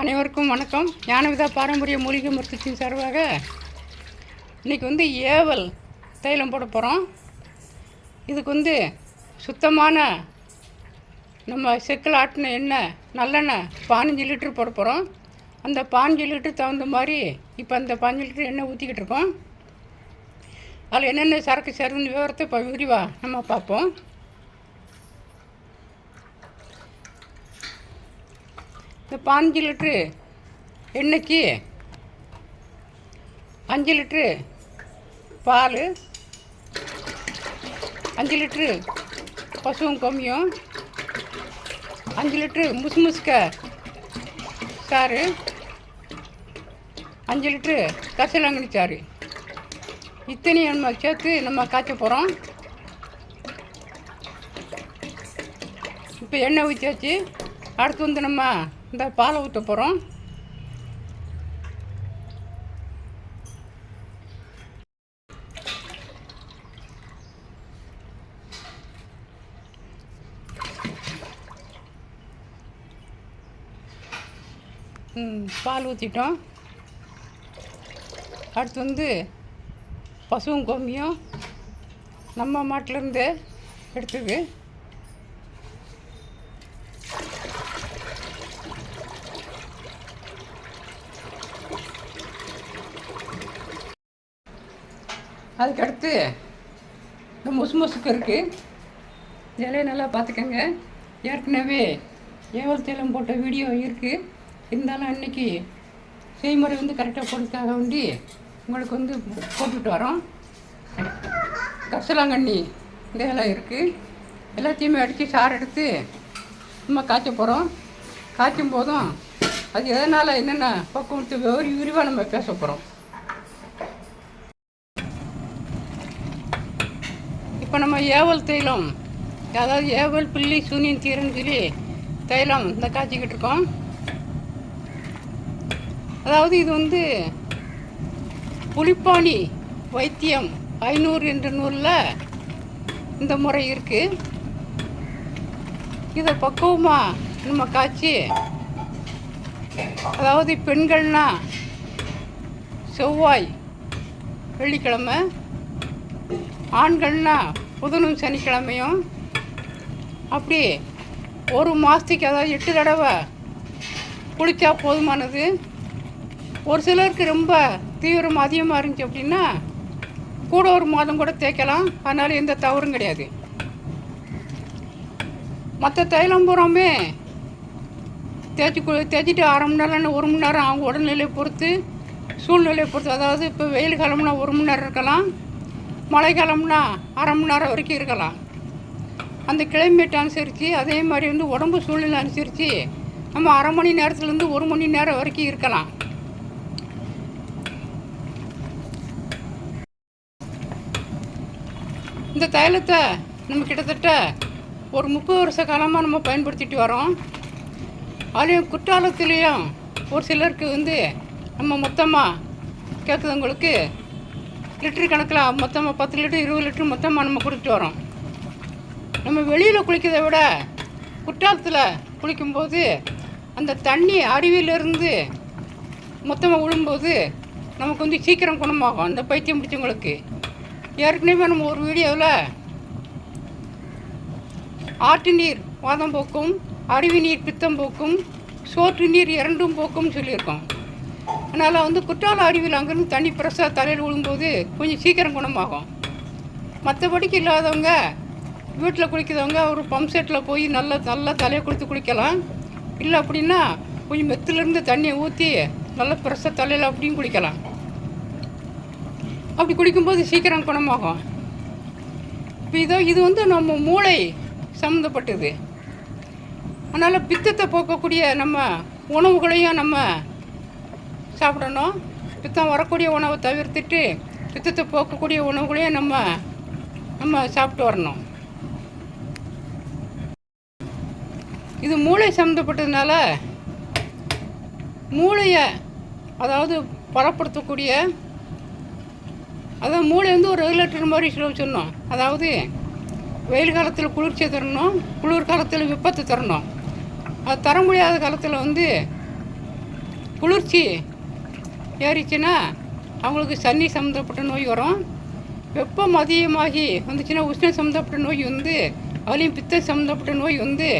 அனைவருக்கும் வணக்கம். ஞானவிதா பாரம்பரிய மூலிகை மருத்துவத்தின் சார்பாக இன்றைக்கி வந்து ஏவல் தைலம் போட போகிறோம் இதுக்கு வந்து சுத்தமான நம்ம செக்கில் ஆட்டின எண்ணெய் நல்லெண்ணெய் பதினஞ்சு லிட்டர் போட போகிறோம் அந்த பாஞ்சு லிட்டர் தகுந்த மாதிரி இப்போ அந்த பாஞ்சு லிட்டர் எண்ணெய் ஊற்றிக்கிட்டு இருக்கோம். அதில் என்னென்ன சரக்கு சேருன்னு விவரத்தை இப்போ விரிவாக நம்ம பார்ப்போம். இந்த பாஞ்சு லிட்ரு எண்ணெய்க்கு அஞ்சு லிட்ரு பால் அஞ்சு லிட்ரு பசுவும் கம்மியும் அஞ்சு லிட்ரு முசு முசுக்க சாறு அஞ்சு லிட்ரு கசலாங்கண்ணி சாறு. இத்தனையும் நம்ம சேர்த்து நம்ம காய்ச்ச போகிறோம் இப்போ எண்ணெய் ஊற்றியாச்சு அடுத்து வந்து நம்ம இந்த பாலை ஊற்ற போகிறோம் பால் ஊற்றிட்டோம் அடுத்து வந்து பசுவும் கோமியம் நம்ம மாட்டிலேருந்து எடுத்தது. அதுக்கடுத்து இந்த முசு முசுக்கு இருக்குது இலையை நல்லா பார்த்துக்கங்க. ஏற்கனவே ஏவல் தேலம் போட்ட வீடியோ இருக்குது இருந்தாலும் அன்னைக்கு செய்முறை வந்து கரெக்டாக கொடுத்தாக வேண்டி உங்களுக்கு வந்து போட்டுட்டு வரோம். கசலாங்கண்ணி இந்த இலை இருக்குது எல்லாத்தையுமே அடித்து சாறு எடுத்து நம்ம காய்ச்ச போகிறோம் காய்ச்சும் போதும் அது எதனால் என்னென்ன பக்குவத்து விவரி விரிவாக நம்ம பேச போகிறோம் இப்போ நம்ம ஏவல் தைலம் அதாவது ஏவல் பில்லி சூனியன் தீரன் சொல்லி தைலம் இந்த காய்ச்சிக்கிட்டு இருக்கோம். அதாவது இது வந்து புலிப்பாணி வைத்தியம் ஐநூறு என்ற நூலில் இந்த முறை இருக்குது இதை பக்குவமாக நம்ம காய்ச்சி அதாவது பெண்கள்னா செவ்வாய் வெள்ளிக்கிழமை ஆண்கள்னா புதனும் சனிக்கிழமையும். அப்படி ஒரு மாதத்துக்கு அதாவது எட்டு தடவை குளித்தா போதுமானது. ஒரு சிலருக்கு ரொம்ப தீவிரம் அதிகமாக இருந்துச்சு அப்படின்னா கூட ஒரு மாதம் கூட தேய்க்கலாம். அதனால் எந்த தவறும் கிடையாது. மற்ற தைலம் பூராமே தேய்ச்சி கு தேய்ச்சிட்டு அரை மணி நேரம் ஒரு மணி நேரம் அவங்க உடல்நிலையை பொறுத்து சூழ்நிலையை பொறுத்து. அதாவது இப்போ வெயில் காலம்னா ஒரு மணி நேரம் இருக்கலாம். மழைக்காலம்னா அரை மணி நேரம் வரைக்கும் இருக்கலாம். அந்த கிளைமேட் அனுசரித்து அதே மாதிரி வந்து உடம்பு சூழ்நிலை அனுசரித்து நம்ம அரை மணி நேரத்துலேருந்து ஒரு மணி நேரம் வரைக்கும் இருக்கலாம். இந்த தைலத்தை நம்ம கிட்டத்தட்ட ஒரு முப்பது வருஷ காலமாக நம்ம பயன்படுத்திட்டு வரோம். அதுலேயும் குற்றாலத்துலேயும் ஒரு சிலருக்கு வந்து நம்ம மொத்தமாக கேட்குறவங்களுக்கு லிட்டர் கணக்கில் மொத்தமாக பத்து லிட்டர் இருபது லிட்டர் மொத்தமாக நம்ம கொடுத்துட்டு வரோம். நம்ம வெளியில் குளிக்கிறதை விட குற்றாலத்தில் குளிக்கும்போது அந்த தண்ணி அருவியிலிருந்து மொத்தமாக விழும்போது நமக்கு வந்து சீக்கிரம் குணமாகும். அந்த பைத்தியம் பிடிச்சவங்களுக்கு. ஏற்கனவே நம்ம ஒரு வீடியோவில் ஆற்று நீர் வாதம் போக்கும் அருவி நீர் பித்தம் போக்கும் சோற்று நீர் இரண்டும் போக்கும்னு சொல்லியிருக்கோம். அதனால் வந்து குற்றால அருவியில் அங்கேருந்து தண்ணி பிரசாக தலையில் விழும்போது கொஞ்சம் சீக்கிரம் குணமாகும். மற்றபடிக்கு இல்லாதவங்க வீட்டில் குளிக்கிறவங்க ஒரு பம்ப் செட்டில் போய் நல்லா நல்லா தலையை கொடுத்து குளிக்கலாம். இல்லை அப்படின்னா கொஞ்சம் மெத்துலேருந்து தண்ணியை ஊற்றி நல்லா பிரச தலையில் அப்படியும் குளிக்கலாம். அப்படி குடிக்கும்போது சீக்கிரம் குணமாகும். இப்போ இதோ இது வந்து நம்ம மூளை சம்மந்தப்பட்டது. அதனால் பித்தத்தை போக்கக்கூடிய நம்ம உணவுகளையும் நம்ம சாப்பிடணும். பித்தம் வரக்கூடிய உணவை தவிர்த்துட்டு பித்தத்தை போக்கக்கூடிய உணவுகளையும் நம்ம நம்ம சாப்பிட்டு வரணும். இது மூளை சம்மந்தப்பட்டதுனால மூளையை அதாவது பலப்படுத்தக்கூடிய அதாவது மூளை வந்து ஒரு ரெகுலேட்டர் மாதிரி சொல்ல சொன்னோம். அதாவது வெயில் காலத்தில் குளிர்ச்சியை தரணும் குளிர் காலத்தில் விப்பத்தை தரணும். அது தர முடியாத காலத்தில் வந்து குளிர்ச்சி ஏறிச்சுன்னா அவங்களுக்கு சன்னி சம்மந்தப்பட்ட நோய் வரும். வெப்பம் அதிகமாகி வந்துச்சுன்னா உஷ்ணம் சம்மந்தப்பட்ட நோய் வந்து அதுலேயும் பித்த சம்மந்தப்பட்ட நோய் வந்து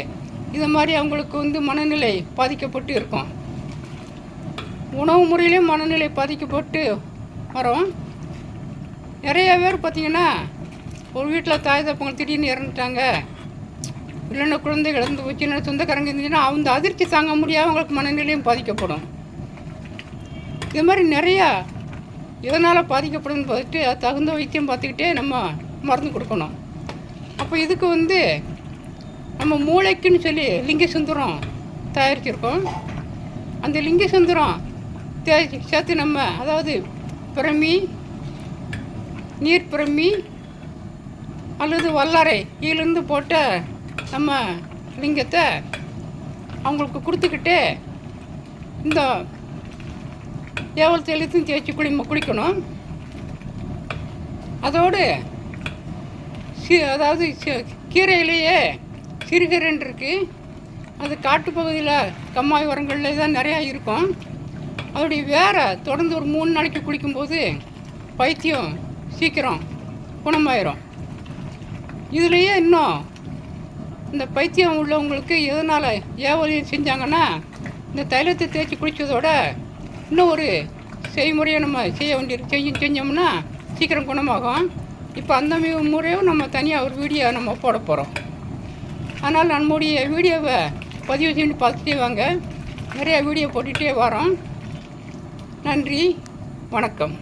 இது மாதிரி அவங்களுக்கு வந்து மனநிலை பாதிக்கப்பட்டு இருக்கும். உணவு முறையிலையும் மனநிலை பாதிக்கப்பட்டு வரும். நிறைய பேர் பார்த்தீங்கன்னா ஒரு வீட்டில் தாய் தப்பங்க திடீர்னு இறந்துட்டாங்க. இல்லைன்னா குழந்தை இழந்து போச்சுன்னா சொந்தக்காரங்க இருந்துச்சுன்னா அந்த அதிர்ச்சி தாங்க முடியாமல் அவங்களுக்கு மனநிலையும் பாதிக்கப்படும். இது மாதிரி நிறையா எதனால் பாதிக்கப்படும்னு பார்த்துட்டு அது தகுந்த வைத்தியம் பார்த்துக்கிட்டே நம்ம மருந்து கொடுக்கணும். அப்போ இதுக்கு வந்து நம்ம மூளைக்குன்னு சொல்லி லிங்க சுந்தரம் தயாரிச்சிருக்கோம். அந்த லிங்க சுந்தரம் சேர்த்து நம்ம அதாவது பிரமி நீர் பிரமி அல்லது வல்லாரை இதிலிருந்து போட்ட நம்ம லிங்கத்தை அவங்களுக்கு கொடுத்துக்கிட்டு இந்த ஏவல் தெளித்தும் தேய்ச்சி குளி குளிக்கணும் அதோடு சி அதாவது கீரையிலேயே சிறுகீரைன்னு இருக்குது அது காட்டுப்பகுதியில் கம்மாய் உரங்களில் தான் நிறையா இருக்கும். அதோடைய வேறு தொடர்ந்து ஒரு மூணு நாளைக்கு குளிக்கும்போது பைத்தியம் சீக்கிரம் குணமாயிரும். இதுலேயே இன்னும் இந்த பைத்தியம் உள்ளவங்களுக்கு எதனால் ஏவலையும் செஞ்சாங்கன்னா இந்த தைலத்தை தேய்ச்சி குளித்ததோட இன்னும் ஒரு செய்முறையை நம்ம செய்ய வேண்டிய செய்ய செஞ்சோம்னா சீக்கிரம் குணமாகும். இப்போ அந்த முறையும் நம்ம தனியாக ஒரு வீடியோ நம்ம போட போகிறோம் அதனால் நம்முடைய வீடியோவை பதிவு செஞ்சு பார்த்துட்டே வாங்க. நிறையா வீடியோ போட்டுகிட்டே வரோம். நன்றி. வணக்கம்.